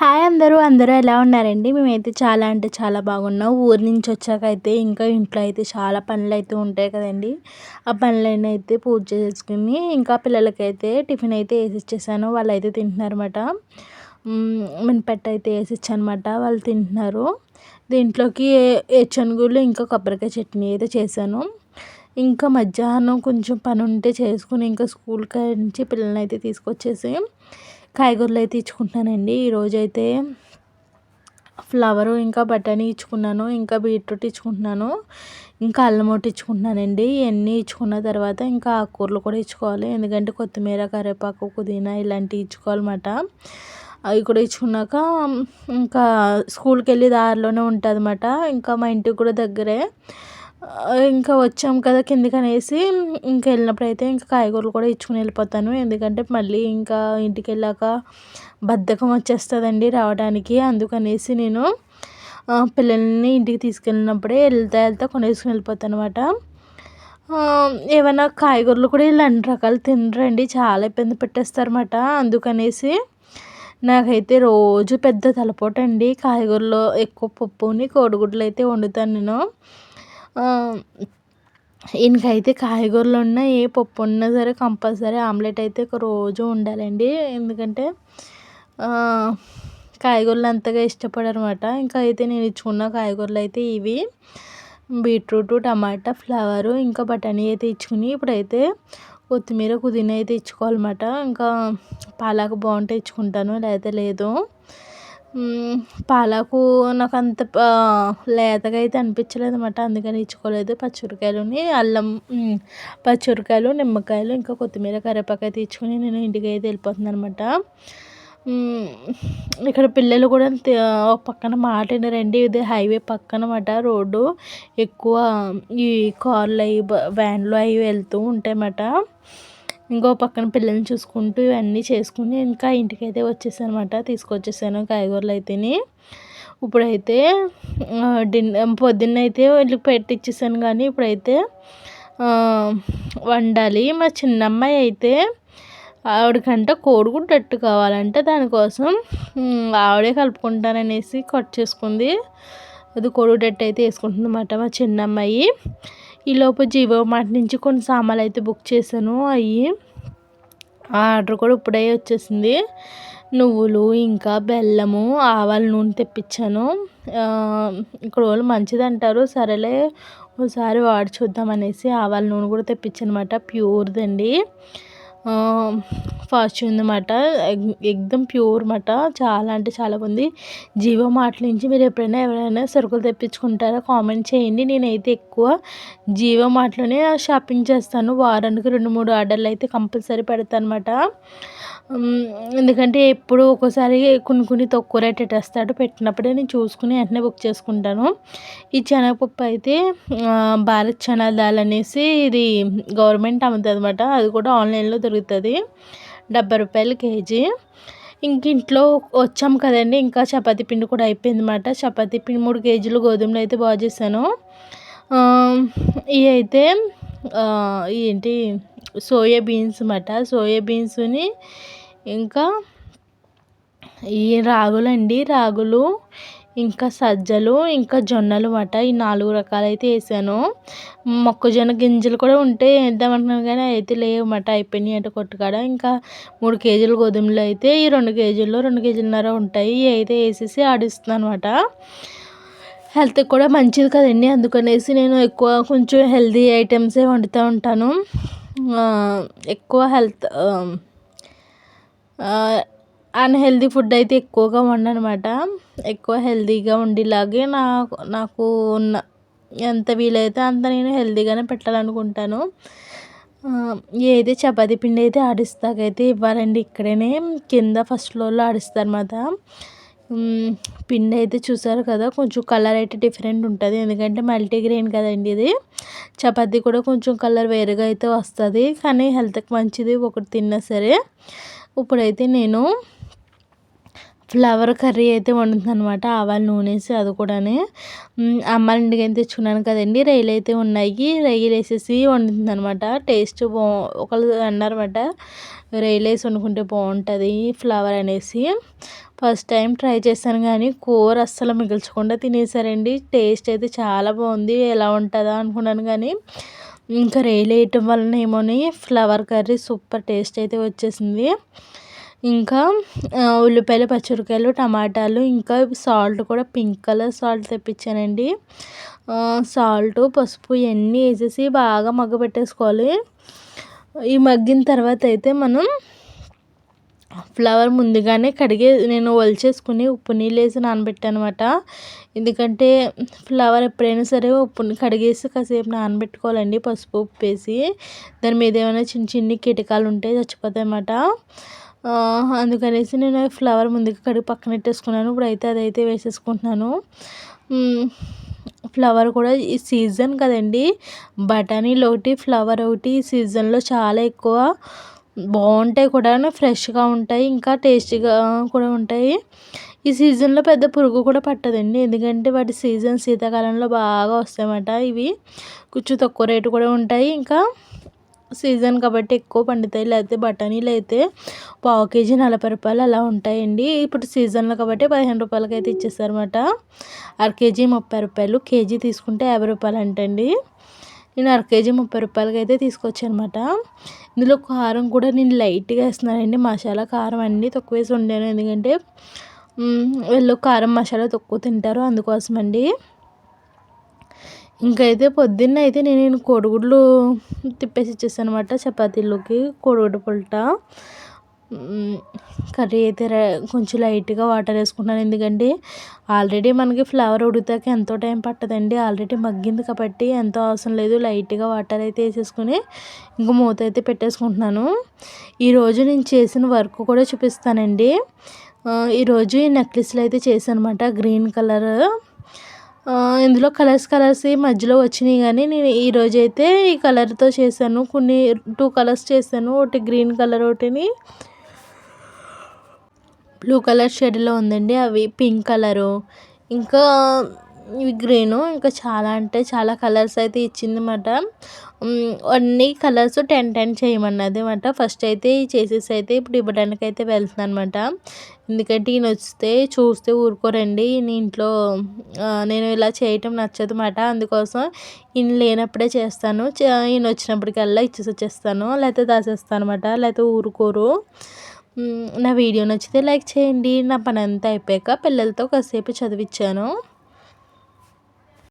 Hi అందరూ అందరూ ఎలా ఉన్నారండి? మేమైతే చాలా అంటే చాలా బాగున్నాం. ఊరి నుంచి వచ్చాక అయితే ఇంకా ఇంట్లో అయితే చాలా పనులు అయితే ఉంటాయి కదండి. ఆ పనులైన అయితే పూజ చేసుకుని ఇంకా పిల్లలకైతే టిఫిన్ అయితే వేసి ఇచ్చేసాను వాళ్ళు అయితే తింటున్నారన్నమాట మినపెట్ట అయితే వేసి ఇచ్చానమాట వాళ్ళు తింటున్నారు. దీంట్లోకి చెనుగులు ఇంకా కొబ్బరికాయ చట్నీ అయితే చేశాను. ఇంకా మధ్యాహ్నం కొంచెం పని ఉంటే చేసుకుని ఇంకా స్కూల్కి నుంచి పిల్లల్ని అయితే తీసుకొచ్చేసి కాయగూరలు అయితే ఇచ్చుకుంటున్నానండి. ఈరోజైతే ఫ్లవరు ఇంకా బఠానీ ఇచ్చుకున్నాను ఇంకా బీట్రూట్ ఇచ్చుకుంటున్నాను ఇంకా అల్లం ఒకటి ఇచ్చుకుంటున్నానండి. ఇవన్నీ ఇచ్చుకున్న తర్వాత ఇంకా ఆకుకూరలు కూడా ఇచ్చుకోవాలి. ఎందుకంటే కొత్తిమీర కరివేపాకు పుదీనా ఇలాంటివి ఇచ్చుకోవాలన్నమాట. అవి కూడా ఇచ్చుకున్నాక ఇంకా స్కూల్కి వెళ్ళి దారిలోనే ఉంటుంది అన్నమాట ఇంకా మా ఇంటికి కూడా దగ్గరే ఇంకా వచ్చాం కదా కిందికనేసి ఇంకా వెళ్ళినప్పుడు అయితే ఇంకా కాయగూరలు కూడా ఇచ్చుకుని వెళ్ళిపోతాను. ఎందుకంటే మళ్ళీ ఇంకా ఇంటికి వెళ్ళాక బద్ధకం వచ్చేస్తుందండి రావడానికి. అందుకనేసి నేను పిల్లల్ని ఇంటికి తీసుకెళ్ళినప్పుడే వెళ్తా వెళ్తా కొనేసుకుని వెళ్ళిపోతాను అనమాట ఏమైనా కాయగూరలు కూడా ఇలా అన్ని రకాలు తినరండి. చాలా ఇబ్బంది పెట్టేస్తారన్నమాట. అందుకనేసి నాకైతే రోజు పెద్ద తలపోటండి. కాయగూరలో ఎక్కువ పప్పుని కోడిగుడ్లు అయితే వండుతాను నేను. ఈయనకైతే కాయగూరలు ఉన్నా ఏ పప్పు ఉన్నా సరే కంపల్సరీ ఆమ్లెట్ అయితే ఒక రోజు ఉండాలండి. ఎందుకంటే కాయగూరలు అంతగా ఇష్టపడనమాట. ఇంకా అయితే నేను ఇచ్చుకున్న కాయగూరలు అయితే ఇవి. బీట్రూట్ టమాటా ఫ్లవరు ఇంకా బఠానీ అయితే ఇచ్చుకుని ఇప్పుడైతే కొత్తిమీర పుదీనా అయితే ఇచ్చుకోవాలన్నమాట. ఇంకా పాలాకు బాగుంటే ఇచ్చుకుంటాను లేకపోతే లేదు. పాలకు నాకు అంత లేతగా అయితే అనిపించలేదు అనమాట అందుకని ఇచ్చుకోలేదు. పచ్చిమిరకాయలుని అల్లం పచ్చిమిరకాయలు నిమ్మకాయలు ఇంకా కొత్తిమీర కరివేపాకు అయితే ఇచ్చుకొని నేను ఇంటికి అయితే వెళ్ళిపోతున్నాను అనమాట ఇక్కడ పిల్లలు కూడా ఒక పక్కన మాట వినరండి. ఇది హైవే పక్కన మాట రోడ్డు. ఎక్కువ ఈ కార్లు అవి వ్యాన్లు అవి వెళ్తూ ఉంటాయన్నమాట. ఇంకో పక్కన పిల్లల్ని చూసుకుంటూ ఇవన్నీ చేసుకుని ఇంకా ఇంటికి అయితే వచ్చేసాను అనమాట తీసుకొచ్చేసాను కాయగూరలు అయితేనే. ఇప్పుడైతే డిన్నర్ పొద్దున్న అయితే వీళ్ళకి పెట్టిచ్చేసాను కానీ ఇప్పుడైతే వండాలి. మా చిన్నమ్మాయి అయితే ఆవిడకంట కోడిగుడ్డట్టు కావాలంటే. దానికోసం ఆవిడే కలుపుకుంటాననేసి కట్ చేసుకుంది. అది కోడిగుడ్డట్టు అయితే వేసుకుంటుంది అన్నమాట మా చిన్నమ్మాయి. ఈలోపు జీవో మార్ట్ నుంచి కొన్ని సామాన్లు అయితే బుక్ చేశాను. అవి ఆర్డర్ కూడా ఇప్పుడే వచ్చేసింది. నువ్వులు ఇంకా బెల్లము ఆవాల నూనె తెప్పించాను. ఇక్కడ వాళ్ళు మంచిది అంటారు. సరేలే ఒకసారి వాడి చూద్దాం అనేసి ఆవాల నూనె కూడా తెప్పించనమాట. ప్యూర్దండి. ఫార్చ్యూన్ అనమాట ఎగ్దమ్ ప్యూర్ మాట చాలా అంటే చాలా ఉంది జీవో మార్ట్ నుంచి మీరు ఎప్పుడైనా ఎవరైనా సరుకులు తెప్పించుకుంటారా కామెంట్ చేయండి. నేనైతే ఎక్కువ జీవో మార్ట్లోనే షాపింగ్ చేస్తాను. వారానికి రెండు మూడు ఆర్డర్లు అయితే కంపల్సరీ పెడతాను అనమాట ఎందుకంటే ఎప్పుడు ఒక్కోసారి కొన్ని కొన్ని తక్కువ రేట్ పెట్టేస్తాడు పెట్టినప్పుడే నేను చూసుకుని వెంటనే బుక్ చేసుకుంటాను. ఈ శనగపప్పు అయితే భారత్ చనా దాల్ అనేసి ఇది గవర్నమెంట్ అమ్ముతుంది అనమాట అది కూడా ఆన్లైన్లో దొరుకుతుంది. డెబ్బై రూపాయలు కేజీ. ఇంక ఇంట్లో వచ్చాం కదండి ఇంకా చపాతీ పిండి కూడా అయిపోయింది అనమాట చపాతీ పిండి మూడు కేజీలు గోధుమలు అయితే బాగా చేశాను. ఇవి అయితే ఏంటి సోయా బీన్స్ అన్నమాట. సోయా బీన్స్ని ఇంకా ఈ రాగులండి రాగులు ఇంకా సజ్జలు ఇంకా జొన్నలు అన్నమాట. ఈ నాలుగు రకాలైతే వేసాను. మొక్కజొన్న గింజలు కూడా ఉంటే వేద్దామంటున్నాను కానీ అయితే లేవన్నమాట. అయిపోయినాయి అంటే కొట్టుకాడ ఇంకా మూడు కేజీలు గోధుమలు అయితే ఈ రెండు కేజీల్లో రెండు కేజీలన్నర ఉంటాయి. అయితే వేసేసి ఆడిస్తున్నాను అనమాట హెల్త్కి కూడా మంచిది కదండి. అందుకనేసి నేను ఎక్కువ కొంచెం హెల్తీ ఐటమ్సే వండుతూ ఉంటాను. ఎక్కువ హెల్త్ అన్హెల్దీ ఫుడ్ అయితే ఎక్కువగా వండనమాట. ఎక్కువ హెల్దీగా ఉండేలాగే నాకు నాకు ఉన్న ఎంత వీలైతే అంత నేను హెల్దీగానే పెట్టాలనుకుంటాను. ఏది చపాతీ పిండి అయితే ఆడిస్తాకైతే ఇవ్వాలండి ఇక్కడనే. కింద ఫస్ట్ ఫ్లోర్లో ఆడిస్తారన్నమాట. పిండి అయితే చూసారు కదా కొంచెం కలర్ అయితే డిఫరెంట్ ఉంటుంది. ఎందుకంటే మల్టీగ్రెయిన్ కదండి ఇది. చపాతీ కూడా కొంచెం కలర్ వేరుగా అయితే వస్తుంది. కానీ హెల్త్కి మంచిది ఒకటి తిన్నా సరే. ఇప్పుడైతే నేను ఫ్లవర్ కర్రీ అయితే వండుతుంది వండుతుందనమాట ఆవాలు నూనెసి అది కూడా అమ్మాయిల ఇంటికి అయితే తెచ్చుకున్నాను కదండి. రైలు అయితే ఉన్నాయి. రైలు వేసేసి వండుతుంది అనమాట టేస్ట్ బా ఒకళ్ళు అన్నారన్నమాట. రైలు వేసి వండుకుంటే బాగుంటుంది ఫ్లవర్ అనేసి. ఫస్ట్ టైం ట్రై చేశాను కానీ కూర అస్సలు మిగిల్చకుండా తినేసారండి. టేస్ట్ అయితే చాలా బాగుంది. ఎలా ఉంటుందా అనుకున్నాను కానీ ఇంకా రైలు వేయటం వలన ఏమోని ఫ్లవర్ కర్రీ సూపర్ టేస్ట్ అయితే వచ్చేసింది. ఇంకా ఉల్లిపాయలు పచ్చిమిరపకాయలు టమాటాలు ఇంకా సాల్ట్ కూడా పింక్ కలర్ సాల్ట్ తెప్పించానండి. సాల్ట్ పసుపు ఇవన్నీ వేసేసి బాగా మగ్గ పెట్టేసుకోవాలి. ఈ మగ్గిన తర్వాత అయితే మనం ఫ్లవర్ ముందుగానే కడిగే నేను ఒలిచేసుకుని ఉప్పు నీళ్ళు వేసి నానబెట్టాను అనమాట ఎందుకంటే ఫ్లవర్ ఎప్పుడైనా సరే ఉప్పు కడిగేసి కాసేపు నానబెట్టుకోవాలండి పసుపు ఉప్పు వేసి. దాని మీద ఏమైనా చిన్న చిన్ని కీటకాలు ఉంటే చచ్చిపోతాయి అన్నమాట అందుకనేసి నేను ఫ్లవర్ ముందుగా కడిగి పక్కన పెట్టేసుకున్నాను. ఇప్పుడు అయితే అదైతే వేసేసుకుంటున్నాను. ఫ్లవర్ కూడా ఈ సీజన్ కదండి. బఠానీలు ఒకటి ఫ్లవర్ ఒకటి ఈ సీజన్లో చాలా ఎక్కువ బాగుంటాయి కూడా ఫ్రెష్గా ఉంటాయి ఇంకా టేస్టీగా కూడా ఉంటాయి. ఈ సీజన్లో పెద్ద పురుగు కూడా పట్టదండి. ఎందుకంటే వాటి సీజన్ శీతాకాలంలో బాగా వస్తాయన్నమాట ఇవి. కొంచెం తక్కువ రేటు కూడా ఉంటాయి. ఇంకా సీజన్ కాబట్టి ఎక్కువ పండుతాయి. లేకపోతే బఠానీలు అయితే పావు కేజీ నలభై రూపాయలు అలా ఉంటాయండి. ఇప్పుడు సీజన్లో కాబట్టి పదిహేను రూపాయలకి అయితే ఇచ్చేసారనమాట అర కేజీ ముప్పై రూపాయలు. కేజీ తీసుకుంటే యాభై రూపాయలు అంటండి నేను అర కేజీ ముప్పై రూపాయలకి అయితే తీసుకొచ్చానమాట ఇందులో కారం కూడా నేను లైట్గా వేస్తున్నానండి. మసాలా కారం అన్నీ తక్కువ వేసి వండాను. ఎందుకంటే వీళ్ళు కారం మసాలా తక్కువ తింటారు. అందుకోసం అండి ఇంకైతే పొద్దున్న అయితే నేను కోడిగుడ్లు తిప్పేసి ఇచ్చేసాను అనమాట చపాతీలోకి కోడిగుడ్డు పుల్ట. కర్రీ అయితే కొంచెం లైట్గా వాటర్ వేసుకుంటాను ఎందుకంటే ఆల్రెడీ మనకి ఫ్లవర్ ఉడితాక ఎంతో టైం పట్టదండి. ఆల్రెడీ మగ్గింది కాబట్టి ఎంతో అవసరం లేదు. లైట్గా వాటర్ అయితే వేసేసుకుని ఇంకా మూత అయితే పెట్టేసుకుంటున్నాను. ఈరోజు నేను చేసిన వర్క్ కూడా చూపిస్తానండి. ఈరోజు ఈ నెక్లెస్లు అయితే చేశాను అనమాట గ్రీన్ కలర్. ఇందులో కలర్స్ కలర్స్ మధ్యలో వచ్చినాయి కానీ నేను ఈరోజు అయితే ఈ కలర్తో చేశాను. కొన్ని టూ కలర్స్ చేశాను. ఒకటి గ్రీన్ కలర్ ఒకటిని బ్లూ కలర్ షేడ్లో ఉందండి. అవి పింక్ కలరు ఇంకా ఇవి గ్రీను ఇంకా చాలా అంటే చాలా కలర్స్ అయితే ఇచ్చిందన్నమాట. అన్ని కలర్స్ టెన్ టెన్ చేయమన్నది అనమాట ఫస్ట్ అయితే చేసేసి అయితే ఇప్పుడు ఇవ్వడానికి అయితే వెళ్తున్నాను అనమాట ఎందుకంటే ఈయన వస్తే చూస్తే ఊరుకోరండి. ఈయన ఇంట్లో నేను ఇలా చేయటం నచ్చదు అనమాట అందుకోసం ఈయన లేనప్పుడే చేస్తాను. ఈయన వచ్చినప్పటికల్లా ఇచ్చేసి వచ్చేస్తాను. లేకపోతే దాచేస్తాను అనమాట లేకపోతే ఊరుకోరు నా వీడియో నచ్చితే లైక్ చేయండి. నా పని అంతా అయిపోయాక పిల్లలతో కాసేపు చదివించాను